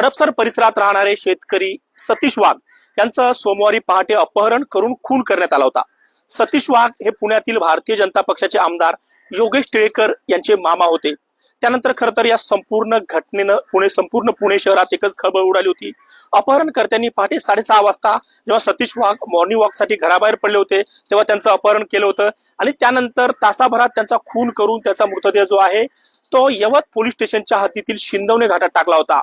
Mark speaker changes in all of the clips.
Speaker 1: हडपसर परिसरात राहणारे शेतकरी सतीश वाघ यांचं सोमवारी पहाटे अपहरण करून खून करण्यात आला होता. सतीश वाघ हे पुण्यातील भारतीय जनता पक्षाचे आमदार योगेश टिळेकर यांचे मामा होते. त्यानंतर खर तर या संपूर्ण घटनेनं पुणे संपूर्ण पुणे शहरात एकच खळबळ उडाली होती. अपहरणकर्त्यांनी पहाटे साडेसहा वाजता जेव्हा सतीश वाघ मॉर्निंग वॉकसाठी घराबाहेर पडले होते तेव्हा त्यांचं अपहरण केलं होतं आणि त्यानंतर तासाभरात त्यांचा खून करून त्याचा मृतदेह जो आहे तो यवत पोलीस स्टेशनच्या हद्दीतील शिंदवणे घाटात टाकला होता.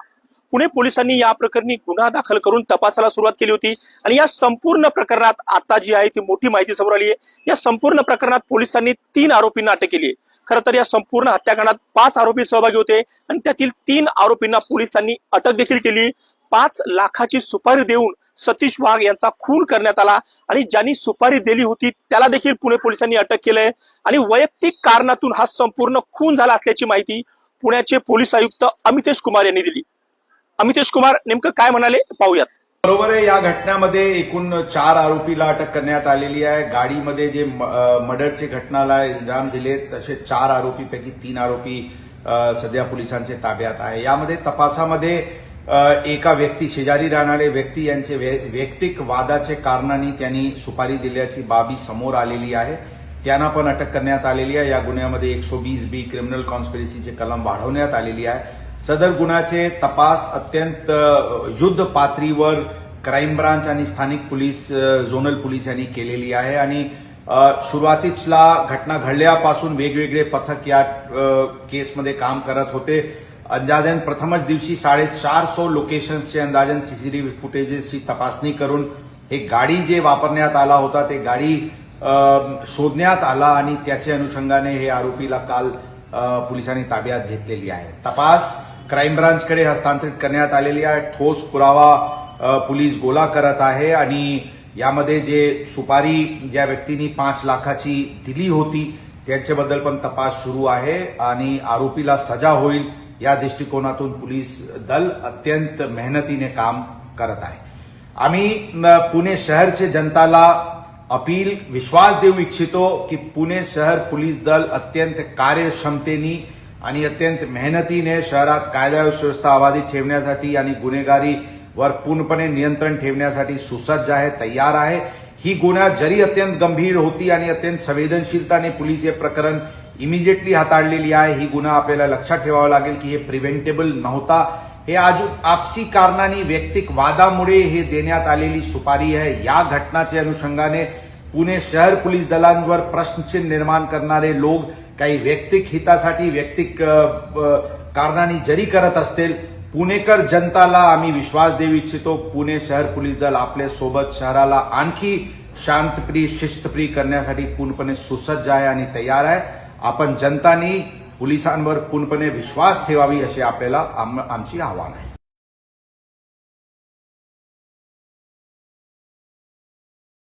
Speaker 1: पुणे पोलिसांनी या प्रकरणी गुन्हा दाखल करून तपासाला सुरुवात केली होती. आणि या संपूर्ण प्रकरणात आता जी आहे ती मोठी माहिती समोर आली आहे. या संपूर्ण प्रकरणात पोलिसांनी तीन आरोपींना अटक केली आहे. खरं तर या संपूर्ण हत्याकांडात पाच आरोपी सहभागी होते आणि त्यातील तीन आरोपींना पोलिसांनी अटक देखील केली. पाच लाखाची सुपारी देऊन सतीश वाघ यांचा खून करण्यात आला आणि ज्यांनी सुपारी दिली होती त्याला देखील पुणे पोलिसांनी अटक केलंय. आणि वैयक्तिक कारणातून हा संपूर्ण खून झाला असल्याची माहिती पुण्याचे पोलीस आयुक्त अमितेश कुमार यांनी दिली. अमितेश कुमार नेमकं काय म्हणाले पाहूयात.
Speaker 2: बरोबर आहे या घटनेमध्ये एकूण चार आरोपीला अटक करण्यात आलेली आहे. गाडीमध्ये जे म- मर्डरचे घटनाला इल्जाम दिले तसे चार आरोपीपैकी तीन आरोपी सध्या पोलिसांचे ताब्यात आहे. यामध्ये तपासामध्ये एका व्यक्ती शेजारी राहणारे व्यक्ती यांचे वैयक्तिक वादाचे कारणांनी त्यांनी सुपारी दिल्याची बाबी समोर आलेली आहे. त्यांना पण अटक करण्यात आलेली आहे. या गुन्ह्यामध्ये एकशे वीस बी क्रिमिनल कॉन्स्पिरसीचे कलम वाढवण्यात आलेली आहे. सदर गुन्ह्याचे तपास अत्यंत युद्ध पातळीवर क्राईम ब्रांच आणि स्थानिक पोलीस झोनल पोलीस यांनी केलेली आहे. आणि सुरुवातीला घटना घडल्यापासून वेगवेगळे पथक या केसमध्ये काम करत होते. अंदाजन प्रथमच दिवशी साडेचार सो लोकेशन्सचे अंदाजन सीसीटीव्ही फुटेजेसची तपासणी करून हे गाडी जे वापरण्यात आला होता ते गाडी शोधण्यात आला आणि त्याच्या अनुषंगाने हे आरोपीला काल पोलिसांनी ताब्यात घेतलेली आहे. तपास क्राईम ब्रांचकडे हस्तांतरित करण्यात आलेली आहे. ठोस पुरावा पोलीस गोळा करत आहे आणि यामध्ये जे सुपारी ज्या व्यक्तींनी पाच लाखाची दिली होती त्यांच्याबद्दल पण तपास सुरू आहे आणि आरोपीला सजा होईल या दृष्टिकोनातून पोलीस दल अत्यंत मेहनतीने काम करत आहे. आम्ही पुणे शहरचे जनताला अपील विश्वास देऊ इच्छितो की पुणे शहर पोलीस दल अत्यंत कार्यक्षमतेनी आणि अत्यंत मेहनतीने शहरात कायदा सुव्यवस्था अबाधित ठेवण्यासाठी आणि गुन्हेगारीवर पूर्णपणे नियंत्रण ठेवण्यासाठी सुसज्ज आहे तयार आहे. ही गुन्हा जरी अत्यंत गंभीर होती आणि अत्यंत संवेदनशीलताने पोलीस हे प्रकरण इमिजिएटली हाताळलेली आहे ही गुन्हा आपल्याला लक्षात ठेवावा लागेल की हे प्रिव्हेंटेबल नव्हता. हे आज आपसी कारणाने वैयक्तिक वादामुळे हे देण्यात आलेली सुपारी आहे. या घटनाच्या अनुषंगाने पुणे शहर पोलीस दलांवर प्रश्नचिन्ह निर्माण करणारे लोक काही वैयक्तिक हितासाठी वैयक्तिक कारणाने जरी करत असतील पुणेकर जनताला आम्ही विश्वास देऊ इच्छितो. पुणे शहर पोलीस दल आपल्यासोबत शहराला आणखी शांतप्रिय शिस्तप्रिय करण्यासाठी पूर्णपणे सुसज्ज आहे आणि तयार आहे. आपण जनतानी पोलिसांवर पूर्णपणे विश्वास ठेवावी असे आपल्याला आम- आमची आव्हान आहे.